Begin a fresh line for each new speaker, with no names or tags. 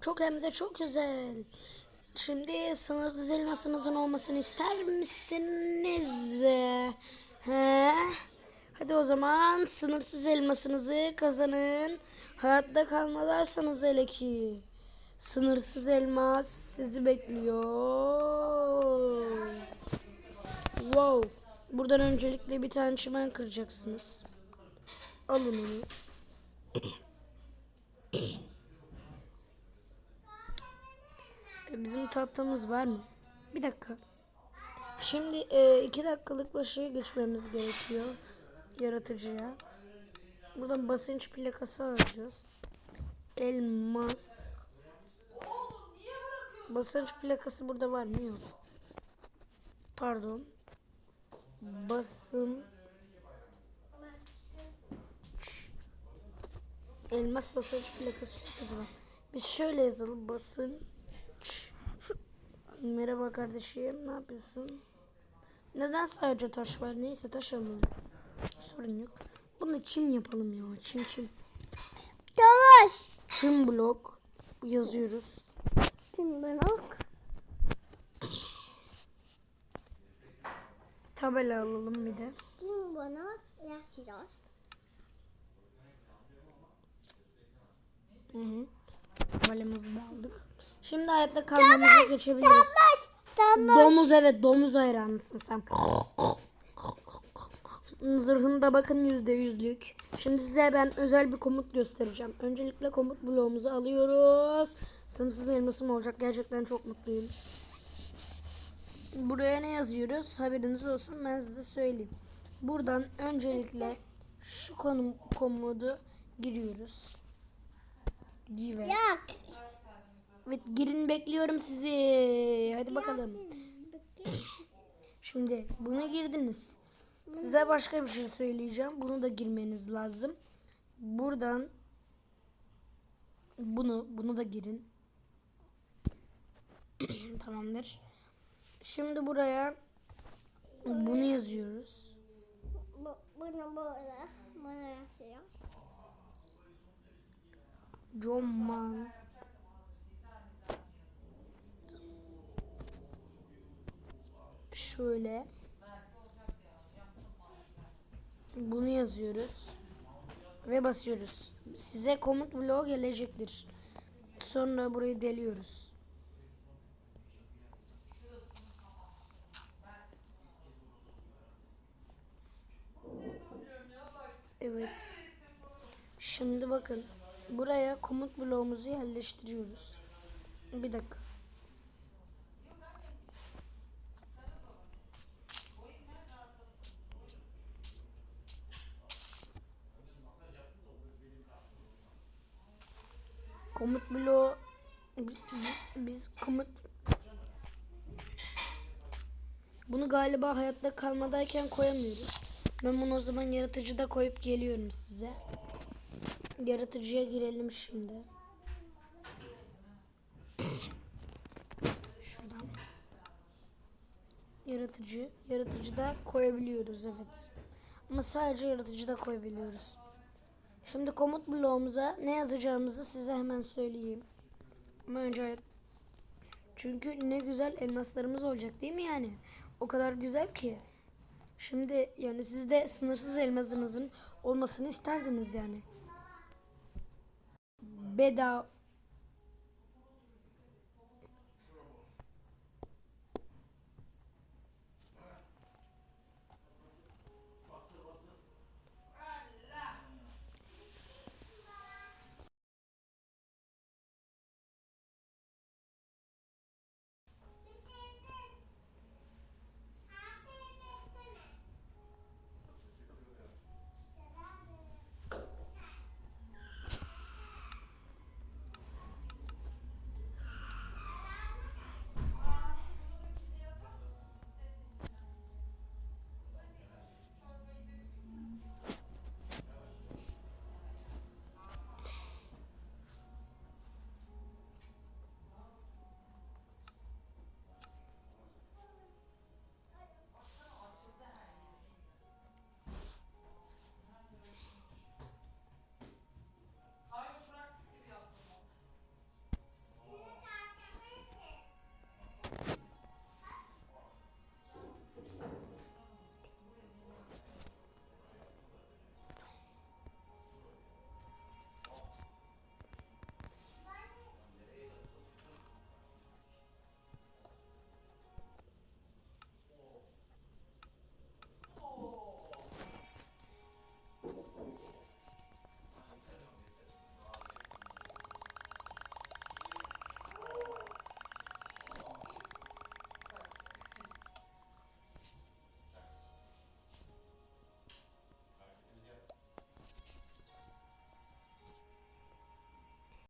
Çok hem de çok güzel. Şimdi sınırsız elmasınızın olmasını ister misiniz? He? Hadi o zaman sınırsız elmasınızı kazanın. Hayatta kalmalarsanız hele ki. Sınırsız elmas sizi bekliyor. Wow. Buradan öncelikle bir tane çimen kıracaksınız. Alın onu. E, Bizim tahtamız var mı? Bir dakika. Şimdi e, iki dakikalıkla şeye geçmemiz gerekiyor. Yaratıcıya. Buradan basınç plakası alacağız. Elmas. Basınç plakası burada var mı? Yok. Pardon. Basın. Elmas basınç plakası yok. Biz şöyle yazalım. Basınç. Merhaba kardeşim. Ne yapıyorsun? Neden sadece taş var? Neyse taş alalım. Sorun yok. Bunu çim yapalım ya. Çim çim.
Çalış.
Çim blok yazıyoruz.
Şimdi ben ok.
Tabela alalım bir de.
Şimdi bana yaşıyor.
Hı hı. Tabelamızı da aldık. Şimdi hayatta kalmamıza geçebiliriz.
Tamam.
Domuz evet domuz hayranısın sen. Zırhında bakın yüzde yüzlük. Şimdi size ben özel bir komut göstereceğim. Öncelikle komut bloğumuzu alıyoruz. Sınırsız elmasım olacak. Gerçekten çok mutluyum. Buraya ne yazıyoruz? Haberiniz olsun ben size söyleyeyim. Buradan öncelikle şu konum komodu giriyoruz. Give.
Yak.
Evet girin bekliyorum sizi. Hadi bakalım. Şimdi buna girdiniz. Size başka bir şey söyleyeceğim. Bunu da girmeniz lazım. Buradan bunu bunu da girin. Tamamdır. Şimdi buraya bunu yazıyoruz.
Bu, bunu böyle. Bana yaşıyor.
Coman. Şöyle. Bunu yazıyoruz. Ve basıyoruz. Size komut bloğu gelecektir. Sonra burayı deliyoruz. Evet. Şimdi bakın. Buraya komut bloğumuzu yerleştiriyoruz. Bir dakika. Komut bloğu biz, biz komut bunu galiba hayatta kalmadayken koyamıyoruz. Ben bunu o zaman yaratıcıda koyup geliyorum size. Yaratıcıya girelim şimdi. Şuradan. Yaratıcı. Yaratıcıda koyabiliyoruz evet. Ama sadece yaratıcıda koyabiliyoruz. Şimdi komut bloğumuza ne yazacağımızı size hemen söyleyeyim. Önce çünkü ne güzel elmaslarımız olacak değil mi yani? O kadar güzel ki. Şimdi yani siz de sınırsız elmasınızın olmasını isterdiniz yani bedava